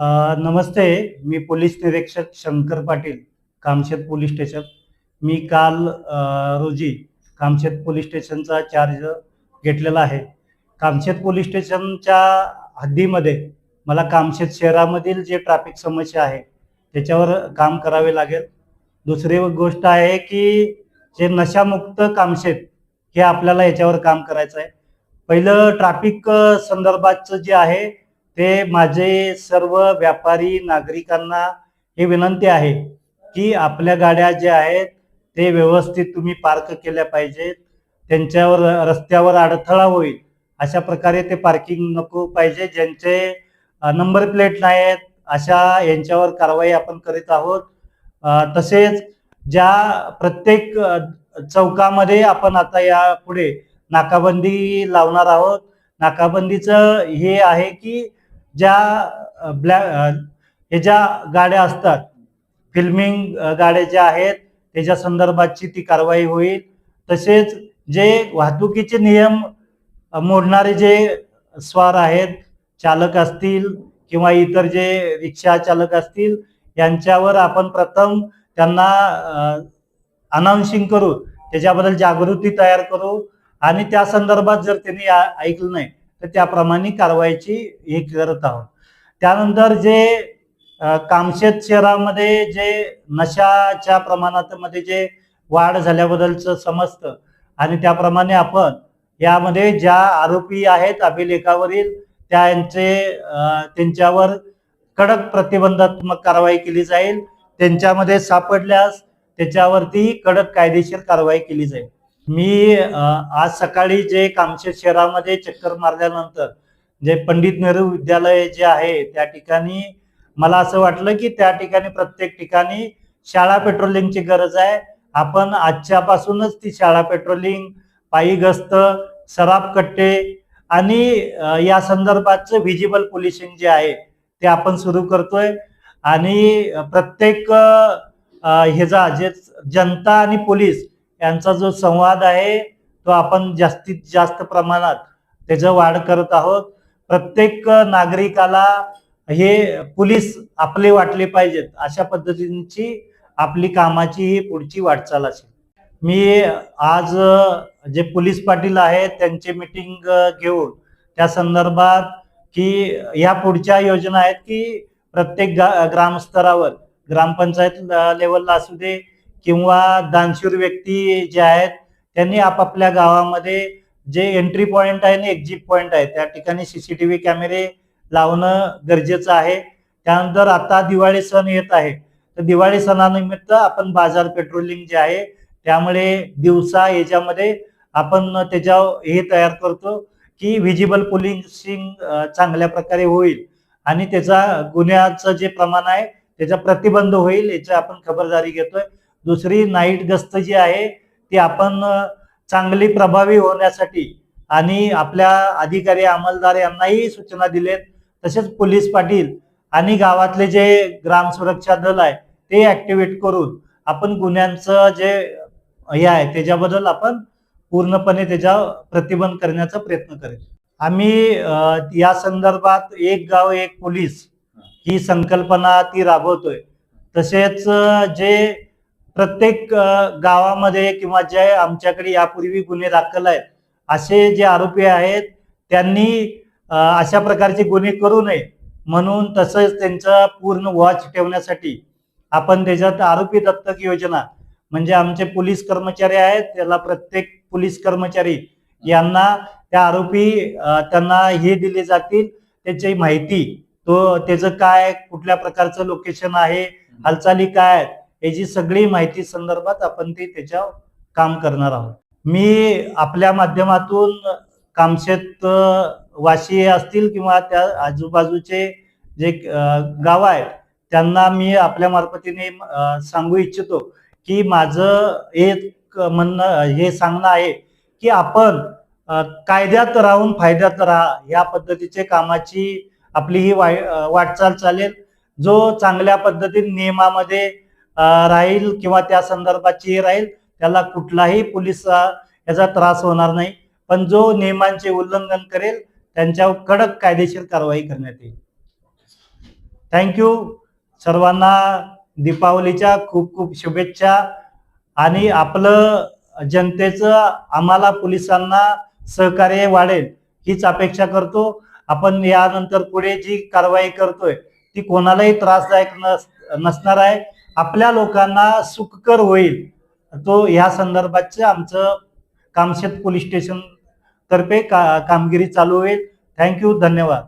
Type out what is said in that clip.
नमस्ते मी पोलीस निरीक्षक Shankar Patil Kamshet police station. मी काल रोजी कामशेत पोलीस स्टेशनचा चार्ज घेतलेला आहे. कामशेत पोलीस स्टेशनच्या हद्दीमध्ये मला कामशेत शहरामधील जे ट्रॅफिक समस्या आहे त्याच्यावर काम करावे लागेल. दुसरी गोष्ट आहे की जे नशामुक्त कामशेत हे आपल्याला याच्यावर काम करायचं आहे पहिलं ट्रॅफिक संदर्भातचं संदर्भाचं जे आहे ते माझे सर्व व्यापारी नागरिकांना ही विनंती आहे की आपल्या गाड्या ज्या आहेत ते व्यवस्थित तुम्ही पार्क केल्या पाहिजेत. त्यांच्यावर रस्त्यावर अडथळा होईल अशा प्रकारे ते पार्किंग नको पाहिजे. ज्यांचे नंबर प्लेट नाही आहेत अशा यांच्यावर कारवाई आपण करीत आहोत. तसेच ज्या प्रत्येक चौकामध्ये आपण आता या पुढे नाकाबंदी लावणार आहोत. नाकाबंदीचं हे आहे की ज्या ब्लॅक हे ज्या गाड्या असतात फिल्मिंग गाड्या ज्या आहेत त्याच्या संदर्भातची ती कारवाई होईल. तसेच जे वाहतुकीचे नियम मोडणारे जे स्वार आहेत चालक असतील किंवा इतर जे रिक्षा चालक असतील यांच्यावर आपण प्रथम त्यांना अनाउन्सिंग करू त्याच्याबद्दल जागृती तयार करू आणि त्या संदर्भात जर त्यांनी ऐकलं नाही तर त्याप्रमाणे कारवाईची हे करत आहोत. त्यानंतर जे कामशेत शहरामध्ये जे नशाच्या प्रमाणात मध्ये जे वाढ झाल्याबद्दलचं समजतं आणि त्याप्रमाणे आपण यामध्ये ज्या आरोपी आहेत अभिलेखावरील त्यांचे त्यांच्यावर कडक प्रतिबंधात्मक कारवाई केली जाईल. त्यांच्यामध्ये सापडल्यास त्याच्यावरती कडक कायदेशीर कारवाई केली जाईल. मी आज सकाळी जे कामशेत शहरामध्ये चक्कर मारल्यानंतर जे पंडित नेहरू विद्यालय जे आहे त्या ठिकाणी मला असं वाटलं की त्या ठिकाणी प्रत्येक ठिकाणी शाळा पेट्रोलिंगची गरज आहे. आपण आजच्यापासूनच ती शाळा पेट्रोलिंग पायी गस्त सराफ कट्टे आणि या संदर्भातचं व्हिजिबल पोलिसिंग जे आहे ते आपण सुरू करतोय. आणि प्रत्येक ह्याचा जे जनता आणि पोलीस यांचा जो संवाद आहे तो आपण जास्तीत जास्त प्रमाणात त्याचं वाढ करत आहोत. प्रत्येक नागरिकाला हे पोलीस आपले वाटले पाहिजेत अशा पद्धतींची आपली कामाची ही पुढची वाटचाल असेल. मी आज जे पोलीस पाटील आहेत त्यांची मिटिंग घेऊन त्या संदर्भात की या पुढच्या योजना आहेत की प्रत्येक गा- ग्रामस्तरावर ग्रामपंचायत लेवलला असू दे किंवा दानशूर व्यक्ती जे आहेत त्यांनी आपापल्या गावामध्ये जे एंट्री पॉइंट आहे आणि एक्झिट पॉइंट आहे त्या ठिकाणी सीसीटीव्ही कॅमेरे लावणं गरजेचं आहे. त्यानंतर आता दिवाळी सण येत आहे. तर दिवाळी सणानिमित्त आपण बाजार पेट्रोलिंग जे आहे त्यामुळे दिवसा याच्यामध्ये आपण त्याच्या हे तयार करतो की व्हिजिबल पोलिसिंग चांगल्या प्रकारे होईल आणि त्याचा गुन्ह्याचं जे प्रमाण आहे त्याचा प्रतिबंध होईल याची आपण खबरदारी घेतोय. दुसरी नाईट गस्त जी आहे ती आपण चांगली प्रभावी होण्यासाठी आणि आपल्या अधिकारी अंमलदार यांनाही सूचना दिलेत. तसेच पोलीस पाटील आणि गावातले जे ग्राम सुरक्षा दल आहे ते ऍक्टिव्हेट करून आपण गुन्ह्यांचं जे हे आहे त्याच्याबद्दल आपण पूर्णपणे त्याच्या प्रतिबंध करण्याचा प्रयत्न करेल. आम्ही या संदर्भात एक गाव एक पोलीस ही संकल्पना ती राबवतोय. तसेच जे प्रत्येक गावामध्ये किंवा जे आमच्याकडे यापूर्वी गुन्हे दाखल आहेत असे जे आरोपी आहेत त्यांनी अशा प्रकारचे गुन्हे करू नये. म्हणून तसंच त्यांचा पूर्ण वॉच ठेवण्यासाठी आपण त्याच्यात आरोपी दत्तक योजना म्हणजे आमचे पोलीस कर्मचारी आहेत त्याला प्रत्येक पोलीस कर्मचारी यांना त्या आरोपी त्यांना हे दिले जातील त्याची माहिती तो त्याचं काय कुठल्या प्रकारचं लोकेशन आहे हालचाली काय आहेत याची सगळी माहिती संदर्भात आपण ते त्याच्यावर काम करणार आहोत. मी आपल्या माध्यमातून कामशेत वाशी असतील किंवा त्या आजूबाजूचे जे गाव आहेत त्यांना मी आपल्या मार्फतीने सांगू इच्छितो की माझं एक म्हणणं हे सांगणं आहे की आपण कायद्यात राहून फायद्यात राहा या पद्धतीचे कामाची आपली ही वाटचाल चालेल. जो चांगल्या पद्धतीने नियमामध्ये राहील किंवा त्या संदर्भाची राहील त्याला कुठलाही पोलीस याचा त्रास होणार नाही. पण जो नियमांचे उल्लंघन करेल त्यांच्यावर कडक कायदेशीर कारवाई करण्यात येईल. थँक्यू सर्वांना दीपावलीच्या खूप खूप शुभेच्छा आणि आपलं जनतेचं आम्हाला पोलिसांना सहकार्य वाढेल हीच अपेक्षा करतो. आपण यानंतर पुढे जी कारवाई करतोय ती कोणालाही त्रासदायक नस नसणार आहे. आपल्या लोकांना सुखकर होईल. तो ह्या संदर्भातचं आमचं कामशेत पोलीस स्टेशन तर्फे का कामगिरी चालू होईल. थँक्यू धन्यवाद.